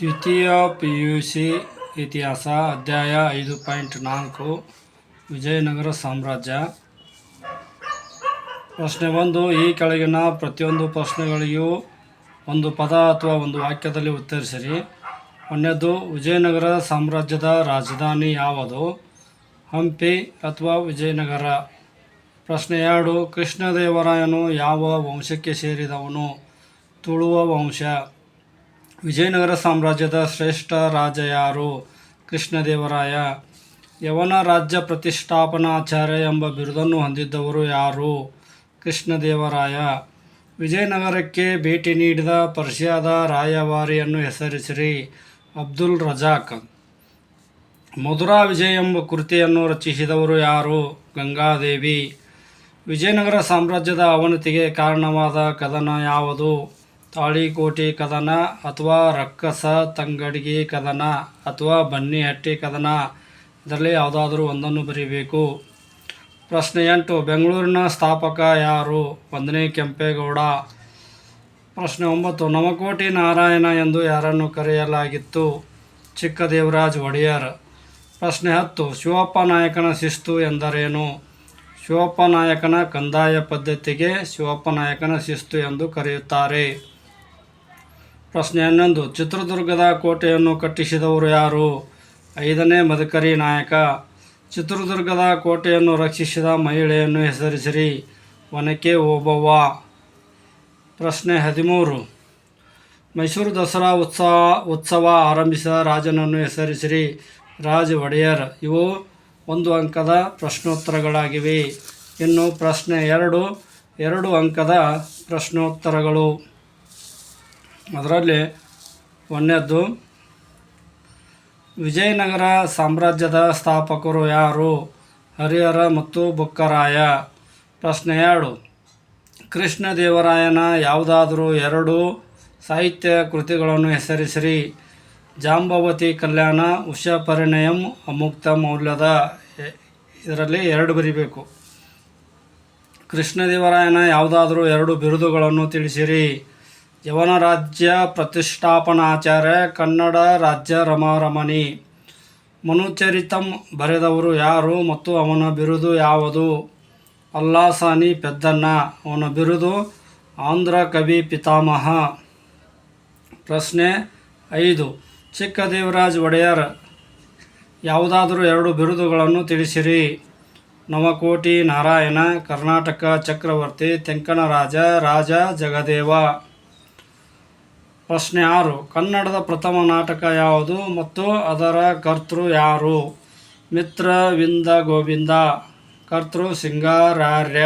ದ್ವಿತೀಯ P U C ಇತಿಹಾಸ, ಅಧ್ಯಾಯ ಐದು ಪಾಯಿಂಟ್ ನಾಲ್ಕು, ವಿಜಯನಗರ ಸಾಮ್ರಾಜ್ಯ. ಪ್ರಶ್ನೆ ಒಂದು, ಈ ಕೆಳಗಿನ ಪ್ರತಿಯೊಂದು ಪ್ರಶ್ನೆಗಳಿಗೂ ಒಂದು ಪದ ಅಥವಾ ಒಂದು ವಾಕ್ಯದಲ್ಲಿ ಉತ್ತರಿಸಿರಿ. ಒಂದನೇದು, ವಿಜಯನಗರ ಸಾಮ್ರಾಜ್ಯದ ರಾಜಧಾನಿ ಯಾವುದು? ಹಂಪಿ ಅಥವಾ ವಿಜಯನಗರ? ಪ್ರಶ್ನೆ ಎರಡು, ಕೃಷ್ಣದೇವರಾಯನು ಯಾವ ವಂಶಕ್ಕೆ ಸೇರಿದವನು? ತುಳುವ ವಂಶ. ವಿಜಯನಗರ ಸಾಮ್ರಾಜ್ಯದ ಶ್ರೇಷ್ಠ ರಾಜ ಯಾರು ಕೃಷ್ಣದೇವರಾಯ. ಯವನ ರಾಜ್ಯ ಪ್ರತಿಷ್ಠಾಪನಾಚಾರ್ಯ ಎಂಬ ಬಿರುದನ್ನು ಹೊಂದಿದ್ದವರು ಯಾರು? ಕೃಷ್ಣದೇವರಾಯ. ವಿಜಯನಗರಕ್ಕೆ ಭೇಟಿ ನೀಡಿದ ಪರ್ಷಿಯಾದ ರಾಯವಾರಿಯನ್ನು ಹೆಸರಿಸಿರಿ ಅಬ್ದುಲ್ ರಜಾಕ್. ಮಧುರಾ ವಿಜಯ ಎಂಬ ಕೃತಿಯನ್ನು ರಚಿಸಿದವರು ಯಾರು? ಗಂಗಾದೇವಿ. ವಿಜಯನಗರ ಸಾಮ್ರಾಜ್ಯದ ಅವನತಿಗೆ ಕಾರಣವಾದ ಕದನ ಯಾವುದು? ತಾಳಿಕೋಟೆ ಕದನ ಅಥವಾ ರಕ್ಕಸ ತಂಗಡಿಗೆ ಕದನ ಅಥವಾ ಬನ್ನಿಹಟ್ಟಿ ಕದನ, ಇದರಲ್ಲಿ ಯಾವುದಾದ್ರೂ ಒಂದನ್ನು ಬರೀಬೇಕು. ಪ್ರಶ್ನೆ ಎಂಟು, ಬೆಂಗಳೂರಿನ ಸ್ಥಾಪಕ ಯಾರು? ಒಂದನೇ ಕೆಂಪೇಗೌಡ. ಪ್ರಶ್ನೆ ಒಂಬತ್ತು, ನವಕೋಟಿ ನಾರಾಯಣ ಎಂದು ಯಾರನ್ನು ಕರೆಯಲಾಗಿತ್ತು? ಚಿಕ್ಕದೇವರಾಜ್ ಒಡೆಯರ್. ಪ್ರಶ್ನೆ ಹತ್ತು, ಶಿವಪ್ಪ ನಾಯಕನ ಶಿಸ್ತು ಎಂದರೇನು? ಶಿವಪ್ಪ ನಾಯಕನ ಕಂದಾಯ ಪದ್ಧತಿಗೆ ಶಿವಪ್ಪ ನಾಯಕನ ಶಿಸ್ತು ಎಂದು ಕರೆಯುತ್ತಾರೆ. ಪ್ರಶ್ನೆ ಹನ್ನೊಂದು. ಚಿತ್ರದುರ್ಗದ ಕೋಟೆಯನ್ನು ಕಟ್ಟಿಸಿದವರು ಯಾರು? ಐದನೇ ಮದಕರಿ ನಾಯಕ. ಚಿತ್ರದುರ್ಗದ ಕೋಟೆಯನ್ನು ರಕ್ಷಿಸಿದ ಮಹಿಳೆಯನ್ನು ಹೆಸರಿಸಿರಿ. ಒನಕೆ ಓಬವ್ವ. ಪ್ರಶ್ನೆ ಹದಿಮೂರು. ಮೈಸೂರು ದಸರಾ ಉತ್ಸವ ಉತ್ಸವ ಆರಂಭಿಸಿದ ರಾಜನನ್ನು ಹೆಸರಿಸಿರಿ. ರಾಜ ಒಡೆಯರ್. ಇವು ಒಂದು ಅಂಕದ ಪ್ರಶ್ನೋತ್ತರಗಳಾಗಿವೆ. ಇನ್ನು ಪ್ರಶ್ನೆ ಎರಡು. ಎರಡು ಅಂಕದ ಪ್ರಶ್ನೋತ್ತರಗಳು. ಅದರಲ್ಲಿ ಒಂದನೇದ್ದು, ವಿಜಯನಗರ ಸಾಮ್ರಾಜ್ಯದ ಸ್ಥಾಪಕರು ಯಾರು? ಹರಿಹರ ಮತ್ತು ಬುಕ್ಕರಾಯ. ಪ್ರಶ್ನೆ ಎರಡು, ಕೃಷ್ಣದೇವರಾಯನ ಯಾವುದಾದರೂ ಎರಡು ಸಾಹಿತ್ಯ ಕೃತಿಗಳನ್ನು ಹೆಸರಿಸಿರಿ. ಜಾಂಬವತಿ ಕಲ್ಯಾಣ, ಉಷಾ ಪರಿಣಯಂ, ಅಮುಕ್ತ ಮೌಲ್ಯದ ಇದರಲ್ಲಿ ಎರಡು ಬರಿಬೇಕು. ಕೃಷ್ಣದೇವರಾಯನ ಯಾವುದಾದರೂ ಎರಡು ಬಿರುದುಗಳನ್ನು ತಿಳಿಸಿರಿ. ಯವನ ರಾಜ್ಯ ಪ್ರತಿಷ್ಠಾಪನಾಚಾರ್ಯ ಕನ್ನಡ ರಾಜ್ಯ ರಮಾರಮಣಿ. ಮನುಚರಿತಂ ಬರೆದವರು ಯಾರು ಮತ್ತು ಅವನ ಬಿರುದು ಯಾವುದು? ಅಲ್ಲಾಸಾನಿ ಪೆದ್ದಣ್ಣ, ಅವನ ಬಿರುದು ಆಂಧ್ರ ಕವಿ ಪಿತಾಮಹ. ಪ್ರಶ್ನೆ ಐದು. ಚಿಕ್ಕ ದೇವರಾಜ್ ಒಡೆಯರ್, ಯಾವುದಾದರೂ ಎರಡು ಬಿರುದುಗಳನ್ನು ತಿಳಿಸಿರಿ. ನವಕೋಟಿ ನಾರಾಯಣ, ಕರ್ನಾಟಕ ಚಕ್ರವರ್ತಿ, ತೆಂಕನರಾಜ, ರಾಜ ಜಗದೇವ. ಪ್ರಶ್ನೆ ಆರು, ಕನ್ನಡದ ಪ್ರಥಮ ನಾಟಕ ಯಾವುದು ಮತ್ತು ಅದರ ಕರ್ತೃ ಯಾರು? ಮಿತ್ರವಿಂದ ಗೋವಿಂದ. ಕರ್ತೃ, ಸಿಂಗಾರಾರ್ಯ.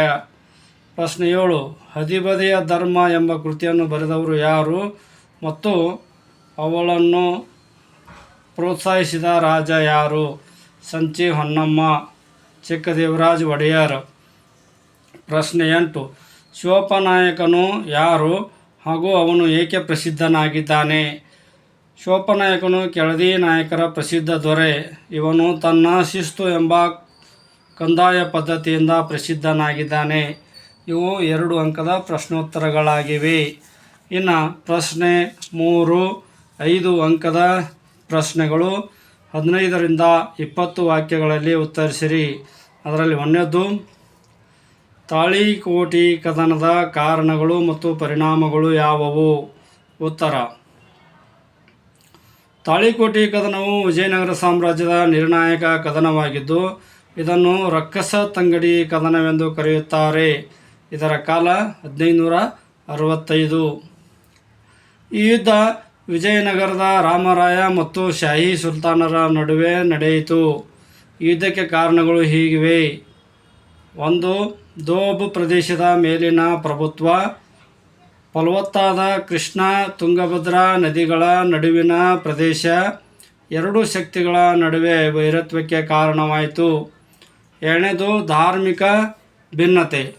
ಪ್ರಶ್ನೆ ಏಳು, ಹದಿಬದಿಯ ಧರ್ಮ ಎಂಬ ಕೃತಿಯನ್ನು ಬರೆದವರು ಯಾರು ಮತ್ತು ಅವಳನ್ನು ಪ್ರೋತ್ಸಾಹಿಸಿದ ರಾಜ ಯಾರು? ಸಂಚಿ ಹೊನ್ನಮ್ಮ, ಚಿಕ್ಕದೇವರಾಜ್ ಒಡೆಯರ್. ಪ್ರಶ್ನೆ ಎಂಟು ಶಿವಪ್ಪನಾಯಕನು ಯಾರು ಹಾಗೂ ಅವನು ಏಕೆ ಪ್ರಸಿದ್ಧನಾಗಿದ್ದಾನೆ? ಶೋಪನಾಯಕನು ಕೆಳದಿ ನಾಯಕರ ಪ್ರಸಿದ್ಧ ದೊರೆ. ಇವನು ತನ್ನ ಶಿಸ್ತು ಎಂಬ ಕಂದಾಯ ಪದ್ಧತಿಯಿಂದ ಪ್ರಸಿದ್ಧನಾಗಿದ್ದಾನೆ. ಇವು ಎರಡು ಅಂಕದ ಪ್ರಶ್ನೋತ್ತರಗಳಾಗಿವೆ. ಇನ್ನು ಪ್ರಶ್ನೆ ಮೂರು, ಐದು ಅಂಕದ ಪ್ರಶ್ನೆಗಳು ಹದಿನೈದರಿಂದ ಇಪ್ಪತ್ತು ವಾಕ್ಯಗಳಲ್ಲಿ ಉತ್ತರಿಸಿರಿ. ಅದರಲ್ಲಿ ಒಂದನೇದ್ದು ತಾಳಿಕೋಟಿ ಕದನದ ಕಾರಣಗಳು ಮತ್ತು ಪರಿಣಾಮಗಳು ಯಾವುವು? ಉತ್ತರ. ತಾಳಿಕೋಟಿ ಕದನವು ವಿಜಯನಗರ ಸಾಮ್ರಾಜ್ಯದ ನಿರ್ಣಾಯಕ ಕದನವಾಗಿದ್ದು, ಇದನ್ನು ರಕ್ಕಸ ತಂಗಡಿ ಕದನವೆಂದು ಕರೆಯುತ್ತಾರೆ. ಇದರ ಕಾಲ ಹದಿನೈದುನೂರ ಅರವತ್ತೈದು ಈ ಯುದ್ಧ ವಿಜಯನಗರದ ರಾಮರಾಯ ಮತ್ತು ಶಾಹಿ ಸುಲ್ತಾನರ ನಡುವೆ ನಡೆಯಿತು. ಯುದ್ಧಕ್ಕೆ ಕಾರಣಗಳು ಹೀಗಿವೆ. ಒಂದು ದೋಬ್ ಪ್ರದೇಶದ ಮೇಲಿನ ಪ್ರಭುತ್ವ, ಫಲವತ್ತಾದ ಕೃಷ್ಣ ತುಂಗಭದ್ರಾ ನದಿಗಳ ನಡುವಿನ ಪ್ರದೇಶ, ಎರಡು ಶಕ್ತಿಗಳ ನಡುವೆ ವೈರತ್ವಕ್ಕೆ ಕಾರಣವಾಯಿತು. ಎರಡನೇದು ಧಾರ್ಮಿಕ ಭಿನ್ನತೆ.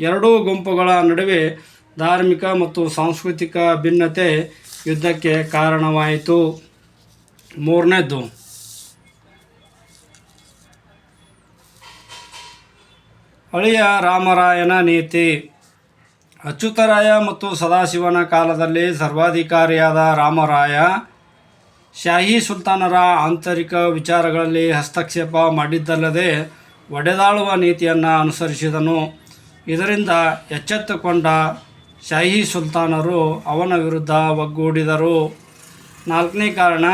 ಎರಡೂ ಗುಂಪುಗಳ ನಡುವೆ ಧಾರ್ಮಿಕ ಮತ್ತು ಸಾಂಸ್ಕೃತಿಕ ಭಿನ್ನತೆ ಯುದ್ಧಕ್ಕೆ ಕಾರಣವಾಯಿತು. ಮೂರನೇದ್ದು ಹಳೆಯ ರಾಮರಾಯನ ನೀತಿ. ಅಚ್ಯುತರಾಯ ಮತ್ತು ಸದಾಶಿವನ ಕಾಲದಲ್ಲಿ ಸರ್ವಾಧಿಕಾರಿಯಾದ ರಾಮರಾಯ ಶಾಹಿ ಸುಲ್ತಾನರ ಆಂತರಿಕ ವಿಚಾರಗಳಲ್ಲಿ ಹಸ್ತಕ್ಷೇಪ ಮಾಡಿದ್ದಲ್ಲದೆ ಒಡೆದಾಳುವ ನೀತಿಯನ್ನು ಅನುಸರಿಸಿದನು. ಇದರಿಂದ ಎಚ್ಚೆತ್ತುಕೊಂಡ ಶಾಹಿ ಸುಲ್ತಾನರು ಅವನ ವಿರುದ್ಧ ಒಗ್ಗೂಡಿದರು. ನಾಲ್ಕನೇ ಕಾರಣ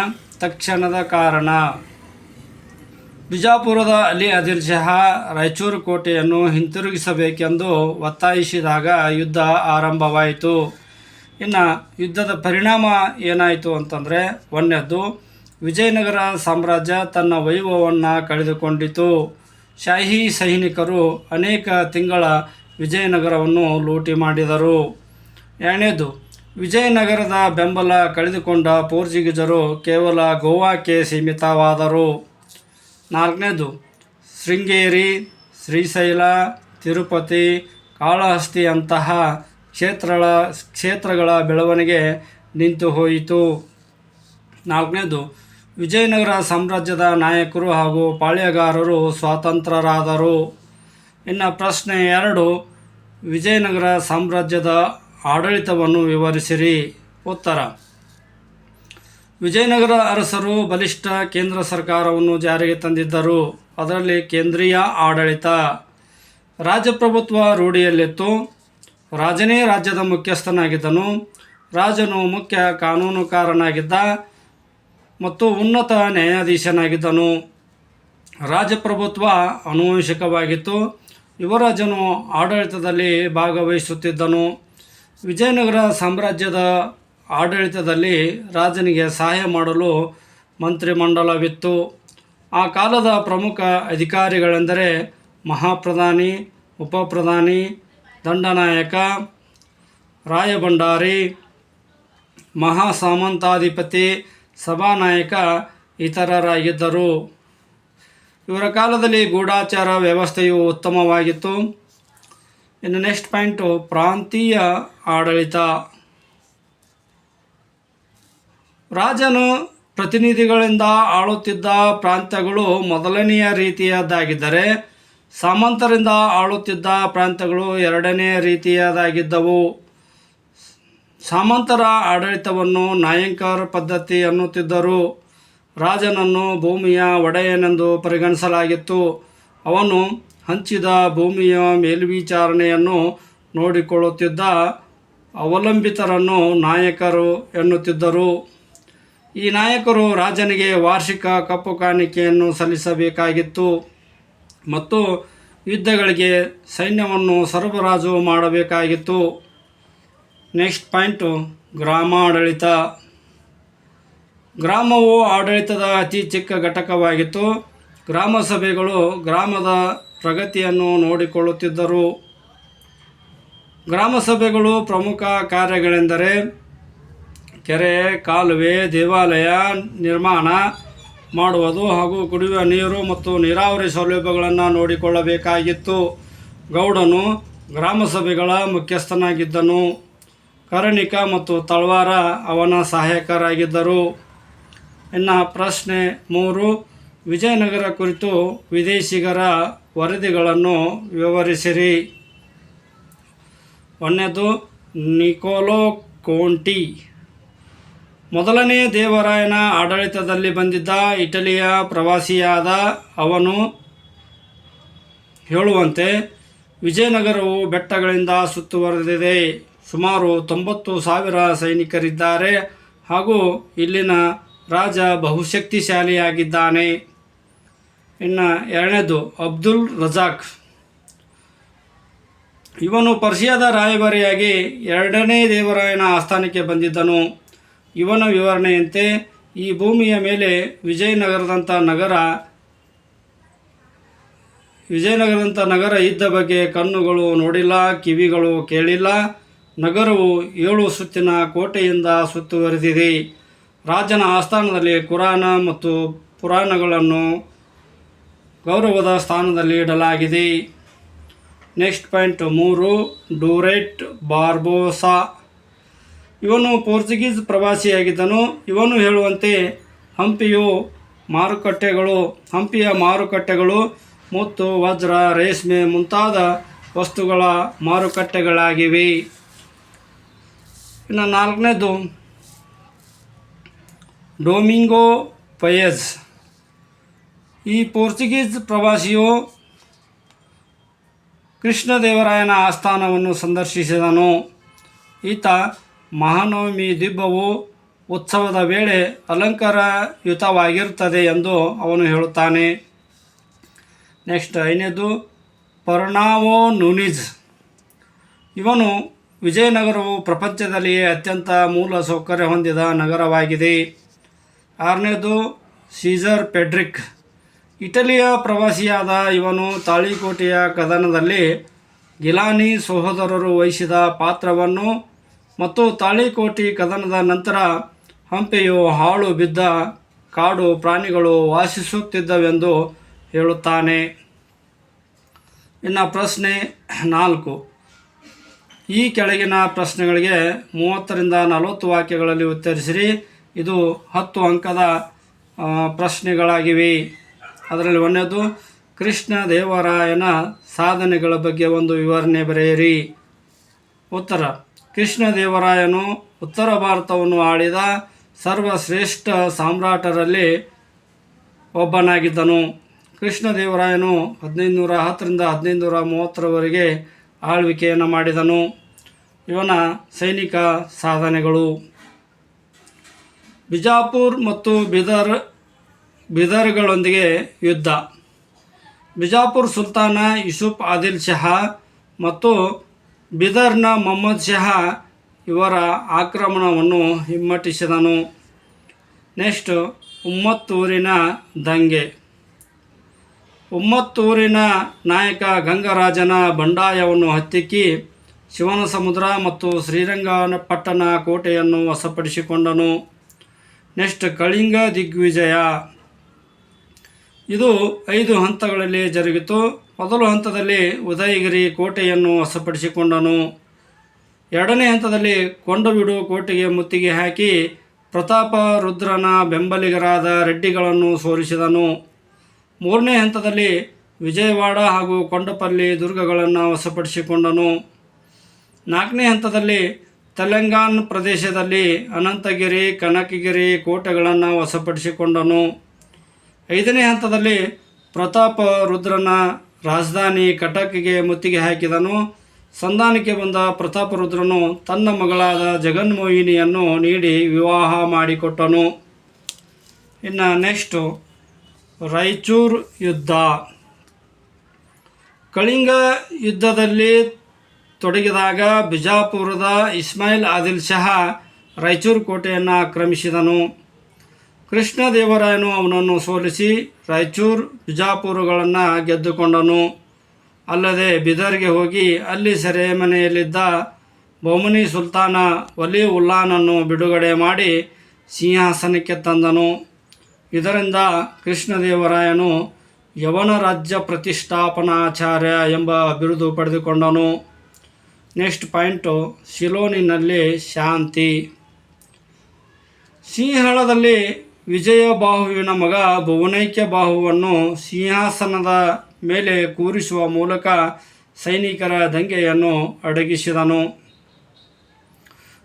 ತಕ್ಷಣದ ಕಾರಣ. ಬಿಜಾಪುರದ ಅಲಿ ಅದಿಲ್ ಶಹಾ ರಾಯಚೂರು ಕೋಟೆಯನ್ನು ಹಿಂತಿರುಗಿಸಬೇಕೆಂದು ಒತ್ತಾಯಿಸಿದಾಗ ಯುದ್ಧ ಆರಂಭವಾಯಿತು. ಇನ್ನು ಯುದ್ಧದ ಪರಿಣಾಮ ಏನಾಯಿತು ಅಂತಂದರೆ, ಒಂದನೇದ್ದು, ವಿಜಯನಗರ ಸಾಮ್ರಾಜ್ಯ ತನ್ನ ವೈಭವವನ್ನು ಕಳೆದುಕೊಂಡಿತು. ಶಾಹಿ ಸೈನಿಕರು ಅನೇಕ ತಿಂಗಳ ವಿಜಯನಗರವನ್ನು ಲೂಟಿ ಮಾಡಿದರು. ಎರಡನೇದು ವಿಜಯನಗರದ ಬೆಂಬಲ ಕಳೆದುಕೊಂಡ ಪೋರ್ಚುಗೀಸರು ಕೇವಲ ಗೋವಾಕ್ಕೆ ಸೀಮಿತವಾದರು. ನಾಲ್ಕನೇದು, ಶೃಂಗೇರಿ, ಶ್ರೀಶೈಲ, ತಿರುಪತಿ ಕಾಳಹಸ್ತಿಯಂತಹ ಕ್ಷೇತ್ರಗಳ ಕ್ಷೇತ್ರಗಳ ಬೆಳವಣಿಗೆ ನಿಂತು ಹೋಯಿತು. ನಾಲ್ಕನೇದು, ವಿಜಯನಗರ ಸಾಮ್ರಾಜ್ಯದ ನಾಯಕರು ಹಾಗೂ ಪಾಳ್ಯಗಾರರು ಸ್ವಾತಂತ್ರ್ಯರಾದರು. ಇನ್ನು ಪ್ರಶ್ನೆ ಎರಡು, ವಿಜಯನಗರ ಸಾಮ್ರಾಜ್ಯದ ಆಡಳಿತವನ್ನು ವಿವರಿಸಿರಿ. ಉತ್ತರ ವಿಜಯನಗರ ಅರಸರು ಬಲಿಷ್ಠ ಕೇಂದ್ರ ಸರ್ಕಾರವನ್ನು ಜಾರಿಗೆ ತಂದಿದ್ದರು. ಅದರಲ್ಲಿ ಕೇಂದ್ರೀಯ ಆಡಳಿತ. ರಾಜಪ್ರಭುತ್ವ ರೂಢಿಯಲ್ಲಿತ್ತು. ರಾಜನೇ ರಾಜ್ಯದ ಮುಖ್ಯಸ್ಥನಾಗಿದ್ದನು. ರಾಜನು ಮುಖ್ಯ ಕಾನೂನುಕಾರನಾಗಿದ್ದ ಮತ್ತು ಉನ್ನತ ನ್ಯಾಯಾಧೀಶನಾಗಿದ್ದನು. ರಾಜಪ್ರಭುತ್ವ ಅನುವಂಶಿಕವಾಗಿತ್ತು. ಯುವರಾಜನು ಆಡಳಿತದಲ್ಲಿ ಭಾಗವಹಿಸುತ್ತಿದ್ದನು. ವಿಜಯನಗರ ಸಾಮ್ರಾಜ್ಯದ ಆಡಳಿತದಲ್ಲಿ ರಾಜನಿಗೆ ಸಹಾಯ ಮಾಡಲು ಮಂತ್ರಿಮಂಡಲವಿತ್ತು. ಆ ಕಾಲದ ಪ್ರಮುಖ ಅಧಿಕಾರಿಗಳೆಂದರೆ ಮಹಾಪ್ರಧಾನಿ, ಉಪಪ್ರಧಾನಿ, ದಂಡನಾಯಕ, ರಾಯಭಂಡಾರಿ, ಮಹಾಸಾಮಂತಾಧಿಪತಿ, ಸಭಾನಾಯಕ ಇತರರಾಗಿದ್ದರು. ಇವರ ಕಾಲದಲ್ಲಿ ಗೂಢಾಚಾರ ವ್ಯವಸ್ಥೆಯು ಉತ್ತಮವಾಗಿತ್ತು. ಇನ್ನು ನೆಕ್ಸ್ಟ್ ಪಾಯಿಂಟು, ಪ್ರಾಂತೀಯ ಆಡಳಿತ. ರಾಜನು ಪ್ರತಿನಿಧಿಗಳಿಂದ ಆಳುತ್ತಿದ್ದ ಪ್ರಾಂತ್ಯಗಳು ಮೊದಲನೆಯ ರೀತಿಯದ್ದಾಗಿದ್ದರೆ, ಸಾಮಂತರಿಂದ ಆಳುತ್ತಿದ್ದ ಪ್ರಾಂತ್ಯಗಳು ಎರಡನೆಯ ರೀತಿಯದಾಗಿದ್ದವು ಸಾಮಂತರ ಆಡಳಿತವನ್ನು ನಾಯಂಕರ್ ಪದ್ಧತಿ ಅನ್ನುತ್ತಿದ್ದರು. ರಾಜನನ್ನು ಭೂಮಿಯ ಒಡೆಯನೆಂದು ಪರಿಗಣಿಸಲಾಗಿತ್ತು. ಅವನು ಹಂಚಿದ ಭೂಮಿಯ ಮೇಲ್ವಿಚಾರಣೆಯನ್ನು ನೋಡಿಕೊಳ್ಳುತ್ತಿದ್ದ ಅವಲಂಬಿತರನ್ನು ನಾಯಕರು ಎನ್ನುತ್ತಿದ್ದರು. ಈ ನಾಯಕರು ರಾಜನಿಗೆ ವಾರ್ಷಿಕ ಕಪ್ಪು ಕಾಣಿಕೆಯನ್ನು ಸಲ್ಲಿಸಬೇಕಾಗಿತ್ತು. ಮತ್ತು ಯುದ್ಧಗಳಿಗೆ ಸೈನ್ಯವನ್ನು ಸರಬರಾಜು ಮಾಡಬೇಕಾಗಿತ್ತು. ನೆಕ್ಸ್ಟ್ ಪಾಯಿಂಟು, ಗ್ರಾಮಾಡಳಿತ. ಗ್ರಾಮವು ಆಡಳಿತದ ಅತಿ ಚಿಕ್ಕ ಘಟಕವಾಗಿತ್ತು. ಗ್ರಾಮ ಸಭೆಗಳು ಗ್ರಾಮದ ಪ್ರಗತಿಯನ್ನು ನೋಡಿಕೊಳ್ಳುತ್ತಿದ್ದರು. ಗ್ರಾಮ ಸಭೆಗಳು ಪ್ರಮುಖ ಕಾರ್ಯಗಳೆಂದರೆ ಕೆರೆ, ಕಾಲುವೆ, ದೇವಾಲಯ ನಿರ್ಮಾಣ ಮಾಡುವುದು ಹಾಗೂ ಕುಡಿಯುವ ನೀರು ಮತ್ತು ನೀರಾವರಿ ಸೌಲಭ್ಯಗಳನ್ನು ನೋಡಿಕೊಳ್ಳಬೇಕಾಗಿತ್ತು. ಗೌಡನು ಗ್ರಾಮಸಭೆಗಳ ಮುಖ್ಯಸ್ಥನಾಗಿದ್ದನು. ಕರಣಿಕ ಮತ್ತು ತಳವಾರ ಅವನ ಸಹಾಯಕರಾಗಿದ್ದರು. ಇನ್ನು ಪ್ರಶ್ನೆ ಮೂರು, ವಿಜಯನಗರ ಕುರಿತು ವಿದೇಶಿಗರ ವರದಿಗಳನ್ನು ವಿವರಿಸಿರಿ. ಒಂದನೇದು ನಿಕೋಲೋ ಕೋಂಟಿ. ಮೊದಲನೇ ದೇವರಾಯನ ಆಡಳಿತದಲ್ಲಿ ಬಂದಿದ್ದ ಇಟಲಿಯ ಪ್ರವಾಸಿಯಾದ ಅವನು ಹೇಳುವಂತೆ, ವಿಜಯನಗರವು ಬೆಟ್ಟಗಳಿಂದ ಸುತ್ತುವರೆದಿದೆ. ಸುಮಾರು ತೊಂಬತ್ತು ಸಾವಿರ ಸೈನಿಕರಿದ್ದಾರೆ ಹಾಗೂ ಇಲ್ಲಿನ ರಾಜ ಬಹುಶಕ್ತಿಶಾಲಿಯಾಗಿದ್ದಾನೆ. ಇನ್ನು ಎರಡನೇದು, ಅಬ್ದುಲ್ ರಜಾಕ್. ಇವನು ಪರ್ಷಿಯಾದ ರಾಯಭಾರಿಯಾಗಿ ಎರಡನೇ ದೇವರಾಯನ ಆಸ್ಥಾನಕ್ಕೆ ಬಂದಿದ್ದನು. ಇವನ ವಿವರಣೆಯಂತೆ ಈ ಭೂಮಿಯ ಮೇಲೆ ವಿಜಯನಗರದಂಥ ನಗರ ವಿಜಯನಗರದಂಥ ನಗರ ಇದ್ದ ಬಗ್ಗೆ ಕಣ್ಣುಗಳು ನೋಡಿಲ್ಲ, ಕಿವಿಗಳು ಕೇಳಿಲ್ಲ. ನಗರವು ಏಳು ಸುತ್ತಿನ ಕೋಟೆಯಿಂದ ಸುತ್ತುವರೆದಿದೆ. ರಾಜನ ಆಸ್ಥಾನದಲ್ಲಿ ಕುರಾನ ಮತ್ತು ಪುರಾಣಗಳನ್ನು ಗೌರವದ ಸ್ಥಾನದಲ್ಲಿ ಇಡಲಾಗಿದೆ. ನೆಕ್ಸ್ಟ್ ಪಾಯಿಂಟ್ ಮೂರು, ಡೂರೆಟ್ ಬಾರ್ಬೋಸಾ. ಇವನು ಪೋರ್ಚುಗೀಸ್ ಪ್ರವಾಸಿಯಾಗಿದ್ದನು. ಇವನು ಹೇಳುವಂತೆ, ಹಂಪಿಯು ಮಾರುಕಟ್ಟೆಗಳು, ಹಂಪಿಯ ಮಾರುಕಟ್ಟೆಗಳು ಮತ್ತು ವಜ್ರ ರೇಷ್ಮೆ ಮುಂತಾದ ವಸ್ತುಗಳ ಮಾರುಕಟ್ಟೆಗಳಾಗಿವೆ. ಇನ್ನು ನಾಲ್ಕನೇದು, ಡೊಮಿಂಗೋ ಪಯಸ್ ಈ ಪೋರ್ಚುಗೀಸ್ ಪ್ರವಾಸಿಯು ಕೃಷ್ಣದೇವರಾಯನ ಆಸ್ಥಾನವನ್ನು ಸಂದರ್ಶಿಸಿದನು. ಈತ ಮಹಾನವಮಿ ದಿಬ್ಬವು ಉತ್ಸವದ ವೇಳೆ ಅಲಂಕಾರಯುತವಾಗಿರುತ್ತದೆ ಎಂದು ಅವನು ಹೇಳುತ್ತಾನೆ. ನೆಕ್ಸ್ಟ್ ಐನೇದು ಪರ್ಣಾವೋ ನುನಿಜ್. ಇವನು ವಿಜಯನಗರವು ಪ್ರಪಂಚದಲ್ಲಿಯೇ ಅತ್ಯಂತ ಮೂಲ ಸೌಕರ್ಯ ಹೊಂದಿದ ನಗರವಾಗಿದೆ. ಆರನೇದು, ಸೀಸರ್ ಪೆಡ್ರಿಕ್. ಇಟಲಿಯ ಪ್ರವಾಸಿಯಾದ ಇವನು ತಾಳಿಕೋಟೆಯ ಕದನದಲ್ಲಿ ಗಿಲಾನಿ ಸಹೋದರರು ವಹಿಸಿದ ಪಾತ್ರವನ್ನು ಮತ್ತು ತಾಳಿಕೋಟಿ ಕದನದ ನಂತರ ಹಂಪೆಯು ಹಾಳು ಬಿದ್ದ ಕಾಡು ಪ್ರಾಣಿಗಳು ವಾಸಿಸುತ್ತಿದ್ದವೆಂದು ಹೇಳುತ್ತಾನೆ. ಇನ್ನು ಪ್ರಶ್ನೆ ನಾಲ್ಕು. ಈ ಕೆಳಗಿನ ಪ್ರಶ್ನೆಗಳಿಗೆ ಮೂವತ್ತರಿಂದ ನಲವತ್ತು ವಾಕ್ಯಗಳಲ್ಲಿ ಉತ್ತರಿಸಿರಿ. ಇದು ಹತ್ತು ಅಂಕದ ಪ್ರಶ್ನೆಗಳಾಗಿವೆ. ಅದರಲ್ಲಿ ಒಂದನೇದು, ಕೃಷ್ಣ ದೇವರಾಯನ ಸಾಧನೆಗಳ ಬಗ್ಗೆ ಒಂದು ವಿವರಣೆ ಬರೆಯಿರಿ. ಉತ್ತರ. ಕೃಷ್ಣ ದೇವರಾಯನು ಉತ್ತರ ಭಾರತವನ್ನು ಆಳಿದ ಸರ್ವಶ್ರೇಷ್ಠ ಸಾಮ್ರಾಟರಲ್ಲಿ ಒಬ್ಬನಾಗಿದ್ದನು. ಕೃಷ್ಣದೇವರಾಯನು ಹದಿನೈದು ನೂರ ಹತ್ತರಿಂದ ಹದಿನೈದು ನೂರ ಮೂವತ್ತರವರೆಗೆ ಆಳ್ವಿಕೆಯನ್ನು ಮಾಡಿದನು. ಇವನ ಸೈನಿಕ ಸಾಧನೆಗಳು. ಬಿಜಾಪುರ್ ಮತ್ತು ಬಿದರ್, ಬಿದರ್ಗಳೊಂದಿಗೆ ಯುದ್ಧ. ಬಿಜಾಪುರ್ ಸುಲ್ತಾನ ಯೂಸುಫ್ ಆದಿಲ್ ಶಹಾ ಮತ್ತು ಬಿದರ್ನ ಮೊಹಮ್ಮದ್ ಶಹಾ ಇವರ ಆಕ್ರಮಣವನ್ನು ಹಿಮ್ಮೆಟ್ಟಿಸಿದನು. ನೆಕ್ಸ್ಟ್, ಉಮ್ಮತ್ತೂರಿನ ದಂಗೆ. ಉಮ್ಮತ್ತೂರಿನ ನಾಯಕ ಗಂಗರಾಜನ ಬಂಡಾಯವನ್ನು ಹತ್ತಿಕ್ಕಿ ಶಿವನ ಸಮುದ್ರ ಮತ್ತು ಶ್ರೀರಂಗಪಟ್ಟಣ ಕೋಟೆಯನ್ನು ವಶಪಡಿಸಿಕೊಂಡನು. ನೆಕ್ಸ್ಟ್, ಕಳಿಂಗ ದಿಗ್ವಿಜಯ. ಇದು ಐದು ಹಂತಗಳಲ್ಲಿ ಜರುಗಿತು. ಮೊದಲ ಹಂತದಲ್ಲಿ ಉದಯಗಿರಿ ಕೋಟೆಯನ್ನು ವಶಪಡಿಸಿಕೊಂಡನು. ಎರಡನೇ ಹಂತದಲ್ಲಿ ಕೊಂಡವಿಡು ಕೋಟೆಗೆ ಮುತ್ತಿಗೆ ಹಾಕಿ ಪ್ರತಾಪ ರುದ್ರನ ಬೆಂಬಲಿಗರಾದ ರೆಡ್ಡಿಗಳನ್ನು ಸೋಲಿಸಿದನು. ಮೂರನೇ ಹಂತದಲ್ಲಿ ವಿಜಯವಾಡ ಹಾಗೂ ಕೊಂಡಪಲ್ಲಿ ದುರ್ಗಗಳನ್ನು ವಶಪಡಿಸಿಕೊಂಡನು. ನಾಲ್ಕನೇ ಹಂತದಲ್ಲಿ ತೆಲಂಗಾಣ ಪ್ರದೇಶದಲ್ಲಿ ಅನಂತಗಿರಿ, ಕನಕಗಿರಿ ಕೋಟೆಗಳನ್ನು ವಶಪಡಿಸಿಕೊಂಡನು. ಐದನೇ ಹಂತದಲ್ಲಿ ಪ್ರತಾಪ ರುದ್ರನ ರಾಜಧಾನಿ ಕಟಕ್ಗೆ ಮುತ್ತಿಗೆ ಹಾಕಿದನು. ಸಂಧಾನಕ್ಕೆ ಬಂದ ಪ್ರತಾಪರುದ್ರನು ತನ್ನ ಮಗಳಾದ ಜಗನ್ಮೋಹಿನಿಯನ್ನು ನೀಡಿ ವಿವಾಹ ಮಾಡಿಕೊಟ್ಟನು. ಇನ್ನು ನೆಕ್ಸ್ಟು ರಾಯಚೂರು ಯುದ್ಧ. ಕಳಿಂಗ ಯುದ್ಧದಲ್ಲಿ ತೊಡಗಿದಾಗ ಬಿಜಾಪುರದ ಇಸ್ಮಾಯಿಲ್ ಆದಿಲ್ ಶಹ ರಾಯಚೂರು ಕೋಟೆಯನ್ನು ಆಕ್ರಮಿಸಿದನು. ಕೃಷ್ಣದೇವರಾಯನು ಅವನನ್ನು ಸೋಲಿಸಿ ರಾಯಚೂರು, ಬಿಜಾಪುರಗಳನ್ನು ಗೆದ್ದುಕೊಂಡನು. ಅಲ್ಲದೆ ಬಿದರ್ಗೆ ಹೋಗಿ ಅಲ್ಲಿ ಸೆರೆಮನೆಯಲ್ಲಿದ್ದ ಬೊಮನಿ ಸುಲ್ತಾನ ವಲಿ ಉಲ್ಲಾನನ್ನು ಬಿಡುಗಡೆ ಮಾಡಿ ಸಿಂಹಾಸನಕ್ಕೆ ತಂದನು. ಇದರಿಂದ ಕೃಷ್ಣದೇವರಾಯನು ಯವನ ರಾಜ್ಯ ಪ್ರತಿಷ್ಠಾಪನಾಚಾರ್ಯ ಎಂಬ ಬಿರುದು ಪಡೆದುಕೊಂಡನು. ನೆಕ್ಸ್ಟ್ ಪಾಯಿಂಟು, ಶಿಲೋನಿನಲ್ಲಿ ಶಾಂತಿ. ಸಿಂಹಳದಲ್ಲಿ ವಿಜಯ ಬಾಹುವಿನ ಮಗ ಭುವನೈಕ್ಯ ಬಾಹುವನ್ನು ಸಿಂಹಾಸನದ ಮೇಲೆ ಕೂರಿಸುವ ಮೂಲಕ ಸೈನಿಕರ ದಂಗೆಯನ್ನು ಅಡಗಿಸಿದನು.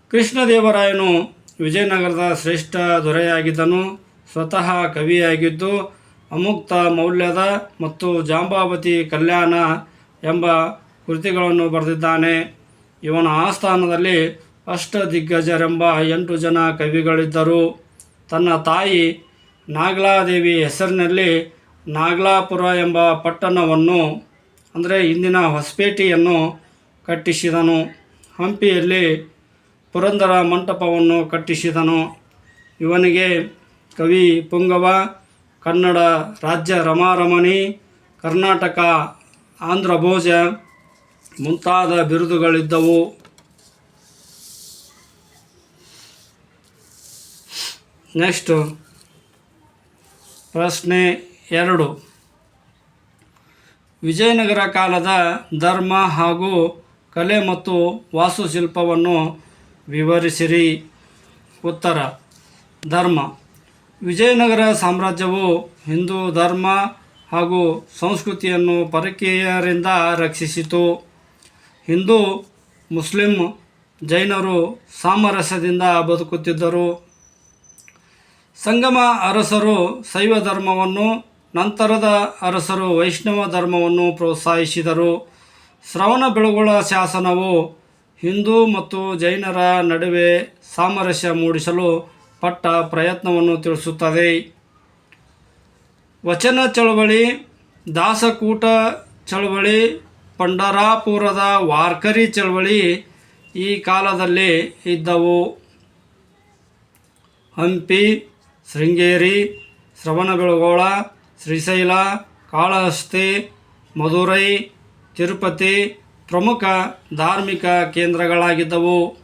ಕೃಷ್ಣದೇವರಾಯನು ವಿಜಯನಗರದ ಶ್ರೇಷ್ಠ ದೊರೆಯಾಗಿದ್ದನು. ಸ್ವತಃ ಕವಿಯಾಗಿದ್ದು, ಅಮುಕ್ತ ಮೌಲ್ಯದ ಮತ್ತು ಜಾಂಬಾವತಿ ಕಲ್ಯಾಣ ಎಂಬ ಕೃತಿಗಳನ್ನು ಬರೆದಿದ್ದಾನೆ. ಇವನ ಆಸ್ಥಾನದಲ್ಲಿ ಅಷ್ಟದಿಗ್ಗಜರೆಂಬ ಎಂಟು ಜನ ಕವಿಗಳಿದ್ದರು. ತನ್ನ ತಾಯಿ ನಾಗಲಾದೇವಿ ಹೆಸರಿನಲ್ಲಿ ನಾಗಲಾಪುರ ಎಂಬ ಪಟ್ಟಣವನ್ನು, ಅಂದರೆ ಇಂದಿನ ಹೊಸಪೇಟೆಯನ್ನು ಕಟ್ಟಿಸಿದನು. ಹಂಪಿಯಲ್ಲಿ ಪುರಂದರ ಮಂಟಪವನ್ನು ಕಟ್ಟಿಸಿದನು. ಇವನಿಗೆ ಕವಿ ಪುಂಗವ, ಕನ್ನಡ ರಾಜ್ಯ ರಮಾರಮಣಿ, ಕರ್ನಾಟಕ ಆಂಧ್ರ ಭೋಜ ಮುಂತಾದ ಬಿರುದುಗಳಿದ್ದವು. ನೆಕ್ಸ್ಟು ಪ್ರಶ್ನೆ ಎರಡು. ವಿಜಯನಗರ ಕಾಲದ ಧರ್ಮ ಹಾಗೂ ಕಲೆ ಮತ್ತು ವಾಸ್ತುಶಿಲ್ಪವನ್ನು ವಿವರಿಸಿರಿ. ಉತ್ತರ, ಧರ್ಮ. ವಿಜಯನಗರ ಸಾಮ್ರಾಜ್ಯವು ಹಿಂದೂ ಧರ್ಮ ಹಾಗೂ ಸಂಸ್ಕೃತಿಯನ್ನು ಪರಕೀಯರಿಂದ ರಕ್ಷಿಸಿತು. ಹಿಂದೂ, ಮುಸ್ಲಿಂ ಜೈನರು ಸಾಮರಸ್ಯದಿಂದ ಬದುಕುತ್ತಿದ್ದರು. ಸಂಗಮ ಅರಸರು ಶೈವ ಧರ್ಮವನ್ನು, ನಂತರದ ಅರಸರು ವೈಷ್ಣವ ಧರ್ಮವನ್ನು ಪ್ರೋತ್ಸಾಹಿಸಿದರು. ಶ್ರವಣ ಬೆಳಗೊಳ ಶಾಸನವು ಹಿಂದೂ ಮತ್ತು ಜೈನರ ನಡುವೆ ಸಾಮರಸ್ಯ ಮೂಡಿಸಲು ಪಟ್ಟ ಪ್ರಯತ್ನವನ್ನು ತಿಳಿಸುತ್ತದೆ. ವಚನ ಚಳವಳಿ, ದಾಸಕೂಟ ಚಳವಳಿ, ಪಂಡರಾಪುರದ ವಾರ್ಕರಿ ಚಳವಳಿ ಈ ಕಾಲದಲ್ಲಿ ಇದ್ದವು. ಹಂಪಿ ಶೃಂಗೇರಿ, ಶ್ರವಣಬೆಳಗೊಳ, ಶ್ರೀಶೈಲ, ಕಾಳಹಸ್ತಿ, ಮಧುರೈ, ತಿರುಪತಿ ಪ್ರಮುಖ ಧಾರ್ಮಿಕ ಕೇಂದ್ರಗಳಾಗಿದ್ದವು.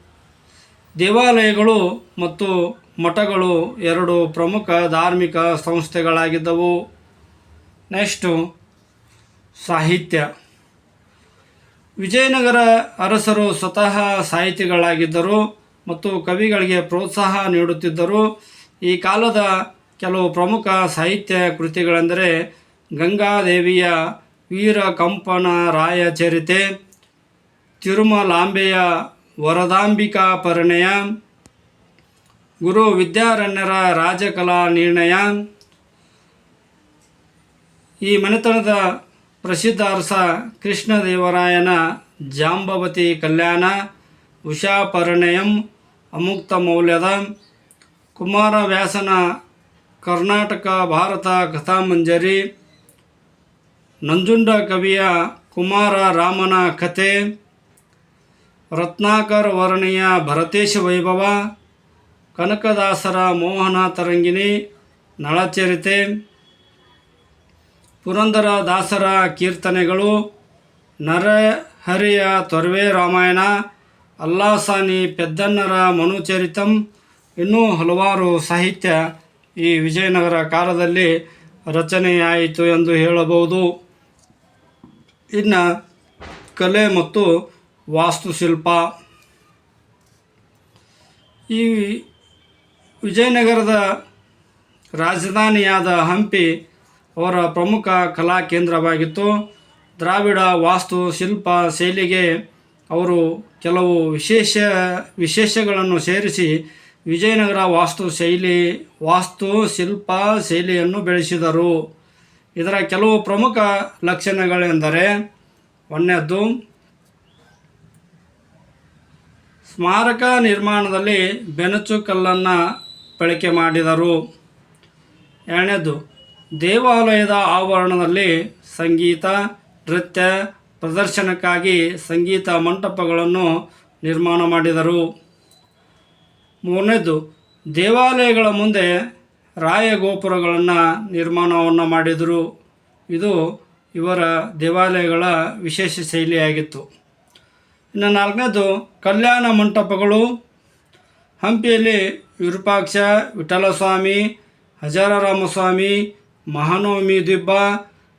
ದೇವಾಲಯಗಳು ಮತ್ತು ಮಠಗಳು ಎರಡು ಪ್ರಮುಖ ಧಾರ್ಮಿಕ ಸಂಸ್ಥೆಗಳಾಗಿದ್ದವು. ನೆಕ್ಸ್ಟು, ಸಾಹಿತ್ಯ. ವಿಜಯನಗರ ಅರಸರು ಸ್ವತಃ ಸಾಹಿತಿಗಳಾಗಿದ್ದರು ಮತ್ತು ಕವಿಗಳಿಗೆ ಪ್ರೋತ್ಸಾಹ ನೀಡುತ್ತಿದ್ದರು. ಈ ಕಾಲದ ಕೆಲವು ಪ್ರಮುಖ ಸಾಹಿತ್ಯ ಕೃತಿಗಳೆಂದರೆ ಗಂಗಾದೇವಿಯ ವೀರ ಕಂಪನ ರಾಯ ಚರಿತೆ, ತಿರುಮಲಾಂಬೆಯ ವರದಾಂಬಿಕಾ ಪರಿಣಯ, ಗುರು ವಿದ್ಯಾರಣ್ಯರ ರಾಜಕಲಾ ನಿರ್ಣಯ, ಈ ಮನೆತನದ ಪ್ರಸಿದ್ಧ ಅರಸ ಕೃಷ್ಣದೇವರಾಯನ ಜಾಂಬವತಿ ಕಲ್ಯಾಣ, ಉಷಾಪರಿಣಯಂ, ಅಮುಕ್ತ ಮೌಲ್ಯದ ಕುಮಾರವ್ಯಾಸನ ಕರ್ನಾಟಕ ಭಾರತ ಕಥಾಮಂಜರಿ, ನಂಜುಂಡ ಕವಿಯ ಕುಮಾರ ರಾಮನ ಕಥೆ, ರತ್ನಾಕರ ವರ್ಣಿಯ ಭರತೇಶ ವೈಭವ, ಕನಕದಾಸರ ಮೋಹನ ತರಂಗಿಣಿ, ನಳಚರಿತೆ, ಪುರಂದರ ದಾಸರ ಕೀರ್ತನೆಗಳು, ನರಹರಿಯ ತೊರವೆ ರಾಮಾಯಣ, ಅಲ್ಲಾಸಾನಿ ಪೆದ್ದನ್ನರ ಮನುಚರಿತಂ ಇನ್ನೂ ಹಲವಾರು ಸಾಹಿತ್ಯ ಈ ವಿಜಯನಗರ ಕಾಲದಲ್ಲಿ ರಚನೆಯಾಯಿತು ಎಂದು ಹೇಳಬಹುದು. ಇನ್ನು ಕಲೆ ಮತ್ತು ವಾಸ್ತುಶಿಲ್ಪ. ಈ ವಿಜಯನಗರದ ರಾಜಧಾನಿಯಾದ ಹಂಪಿ ಅವರ ಪ್ರಮುಖ ಕಲಾ ಕೇಂದ್ರವಾಗಿತ್ತು. ದ್ರಾವಿಡ ವಾಸ್ತು ಶಿಲ್ಪ ಶೈಲಿಗೆ ಅವರು ಕೆಲವು ವಿಶೇಷ ವಿಶೇಷಗಳನ್ನು ಸೇರಿಸಿ ವಿಜಯನಗರ ವಾಸ್ತು ಶೈಲಿ, ವಾಸ್ತು ಶಿಲ್ಪ ಶೈಲಿಯನ್ನು ಬೆಳೆಸಿದರು. ಇದರ ಕೆಲವು ಪ್ರಮುಖ ಲಕ್ಷಣಗಳೆಂದರೆ, ಒಂದನೇದ್ದು, ಸ್ಮಾರಕ ನಿರ್ಮಾಣದಲ್ಲಿ ಬೆನಚು ಕಲ್ಲನ್ನು ಬಳಕೆ ಮಾಡಿದರು. ಎರಡನೇದು ದೇವಾಲಯದ ಆವರಣದಲ್ಲಿ ಸಂಗೀತ, ನೃತ್ಯ, ಪ್ರದರ್ಶನಕ್ಕಾಗಿ ಸಂಗೀತ ಮಂಟಪಗಳನ್ನು ನಿರ್ಮಾಣ ಮಾಡಿದರು. ಮೂರನೇದು ದೇವಾಲಯಗಳ ಮುಂದೆ ರಾಯಗೋಪುರಗಳನ್ನು ನಿರ್ಮಾಣವನ್ನು ಮಾಡಿದರು. ಇದು ಇವರ ದೇವಾಲಯಗಳ ವಿಶೇಷ ಶೈಲಿಯಾಗಿತ್ತು. ಇನ್ನು ನಾಲ್ಕನೇದು ಕಲ್ಯಾಣ ಮಂಟಪಗಳು. ಹಂಪಿಯಲ್ಲಿ ವಿರೂಪಾಕ್ಷ, ವಿಠಲಸ್ವಾಮಿ, ಹಜಾರರಾಮಸ್ವಾಮಿ, ಮಹಾನವಮಿ ದಿಬ್ಬ,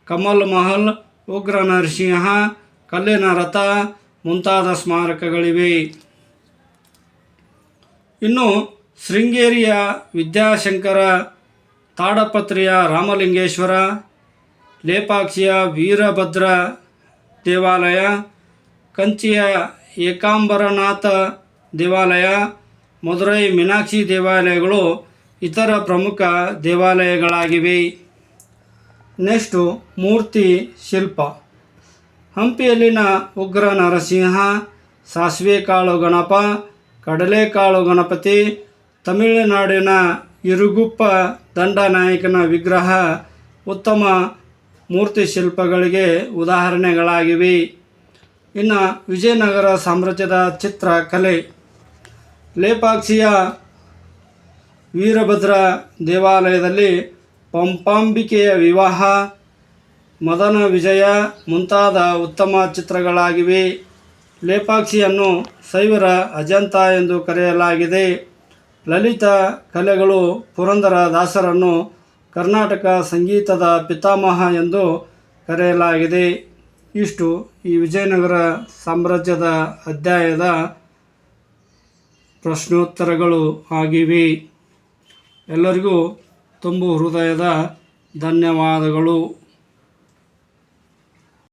ಕಮಲ್ ಮಹಲ್, ಉಗ್ರ ನರಸಿಂಹ, ಕಲ್ಲಿನ ರಥ ಮುಂತಾದ ಸ್ಮಾರಕಗಳಿವೆ. ಇನ್ನು ಶೃಂಗೇರಿಯ ವಿದ್ಯಾಶಂಕರ ತಾಡಪತ್ರಿಯ ರಾಮಲಿಂಗೇಶ್ವರ, ಲೇಪಾಕ್ಷಿಯ ವೀರಭದ್ರ ದೇವಾಲಯ, ಕಂಚಿಯ ಏಕಾಂಬರನಾಥ ದೇವಾಲಯ, ಮಧುರೈ ಮೀನಾಕ್ಷಿ ದೇವಾಲಯಗಳು ಇತರ ಪ್ರಮುಖ ದೇವಾಲಯಗಳಾಗಿವೆ. ನೆಕ್ಸ್ಟು ಮೂರ್ತಿ ಶಿಲ್ಪ. ಹಂಪಿಯಲ್ಲಿನ ಉಗ್ರ ನರಸಿಂಹ, ಸಾಸಿವೆ ಕಾಳು ಗಣಪ ಕಡಲೆಕಾಳು ಗಣಪತಿ, ತಮಿಳುನಾಡಿನ ಇರುಗುಪ್ಪ ದಂಡನಾಯಕನ ವಿಗ್ರಹ, ಉತ್ತಮ ಮೂರ್ತಿ ಶಿಲ್ಪಗಳಿಗೆ ಉದಾಹರಣೆಗಳಾಗಿವೆ. ಇನ್ನು ವಿಜಯನಗರ ಸಾಮ್ರಾಜ್ಯದ ಚಿತ್ರಕಲೆ ಲೇಪಾಕ್ಷಿಯ ವೀರಭದ್ರ ದೇವಾಲಯದಲ್ಲಿ ಪಂಪಾಂಬಿಕೆಯ ವಿವಾಹ, ಮದನ ವಿಜಯ ಮುಂತಾದ ಉತ್ತಮ ಚಿತ್ರಗಳಾಗಿವೆ. ಲೇಪಾಕ್ಷಿಯನ್ನು ಶೈವರ ಅಜಂತ ಎಂದು ಕರೆಯಲಾಗಿದೆ. ಲಲಿತ ಕಲೆಗಳು ಪುರಂದರ ದಾಸರನ್ನು ಕರ್ನಾಟಕ ಸಂಗೀತದ ಪಿತಾಮಹ ಎಂದು ಕರೆಯಲಾಗಿದೆ. ಇಷ್ಟು ಈ ವಿಜಯನಗರ ಸಾಮ್ರಾಜ್ಯದ ಅಧ್ಯಾಯದ ಪ್ರಶ್ನೋತ್ತರಗಳು ಆಗಿವೆ. ಎಲ್ಲರಿಗೂ ತುಂಬು ಹೃದಯದ ಧನ್ಯವಾದಗಳು.